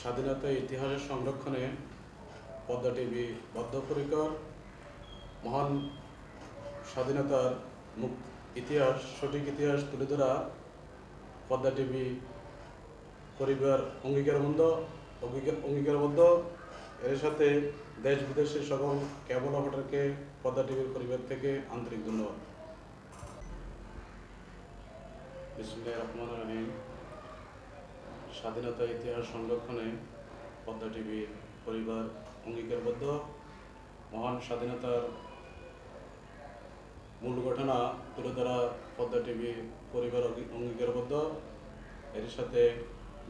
স্বাধীনতা ইতিহাসের সংরক্ষণে পদ্মা টিভি বদ্ধপরিকর। মহান স্বাধীনতার মুখ ইতিহাস, সঠিক ইতিহাস তুলে ধরা পদ্মা টিভি পরিবার অঙ্গীকারবদ্ধ, অঙ্গীকার অঙ্গীকারবদ্ধ। এর সাথে দেশ বিদেশের সকল কেবল অপারেটরকে পদ্মা টিভির পরিবার থেকে আন্তরিক ধন্যবাদ। রহিম। স্বাধীনতা, ইতিহাস, সংরক্ষণে পদ্মা টিভি পরিবার অঙ্গীকারবদ্ধ। মহান স্বাধীনতার মূল ঘটনা তুলে ধরা পদ্মা টিভি পরিবার অঙ্গীকারবদ্ধ। এর সাথে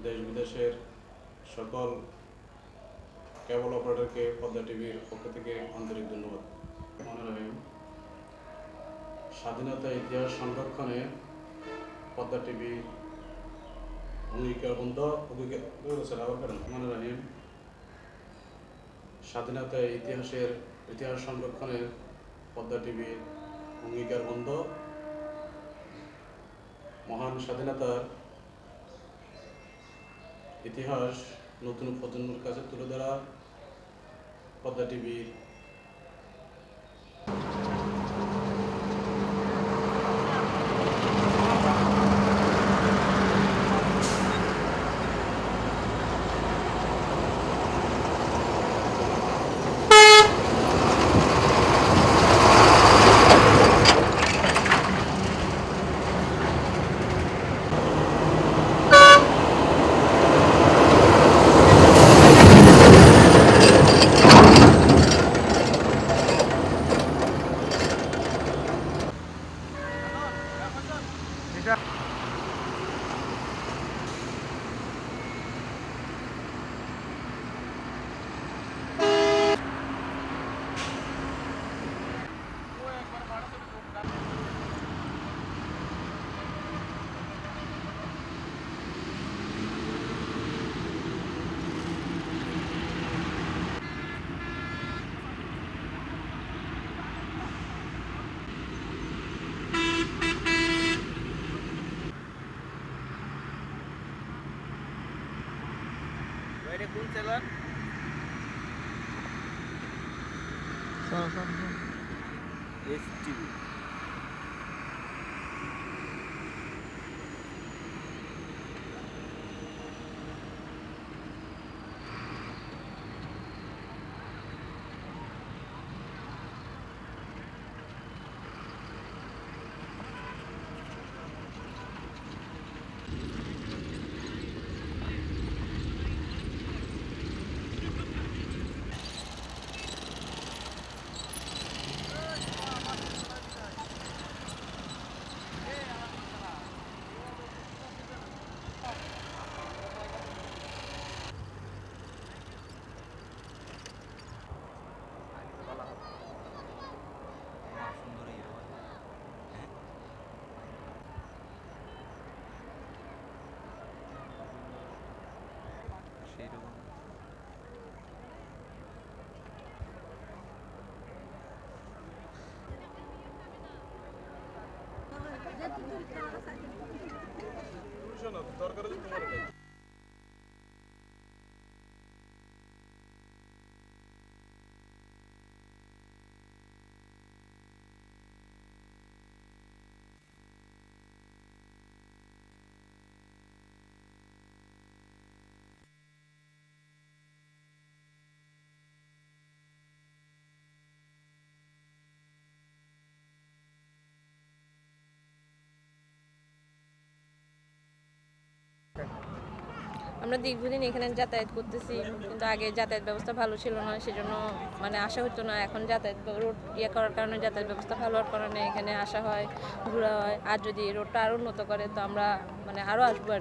দেশ বিদেশের সকল কেবল অপারেটরকে পদ্মা টিভির পক্ষ থেকে আন্তরিক ধন্যবাদ। মনে রহিম। স্বাধীনতা, ইতিহাস, সংরক্ষণে পদ্মা টিভি অঙ্গীকার বন্ধ অঙ্গীকার আবার করেন মনে স্বাধীনতা ইতিহাসের, ইতিহাস সংরক্ষণের পদ্মা টিভি অঙ্গীকার বন্ধ। মহান স্বাধীনতার ইতিহাস নতুন প্রজন্মের কাছে তুলে ধরা। পদ্মা টিভির এটা কোন চ্যানেল এস টিভি আমরা দীর্ঘদিন এখানে যাতায়াত করতেছি, কিন্তু আগে যাতায়াত ব্যবস্থা ভালো ছিল না, সেজন্য মানে আসা হতো না এখন যাতায়াত রোড ইয়ে করার কারণে যাতায়াত ব্যবস্থা ভালো হওয়ার কারণে এখানে আসা হয়, ঘোরা হয় আর যদি রোডটা আরও উন্নত করে, তো আমরা মানে আরও আসব আর।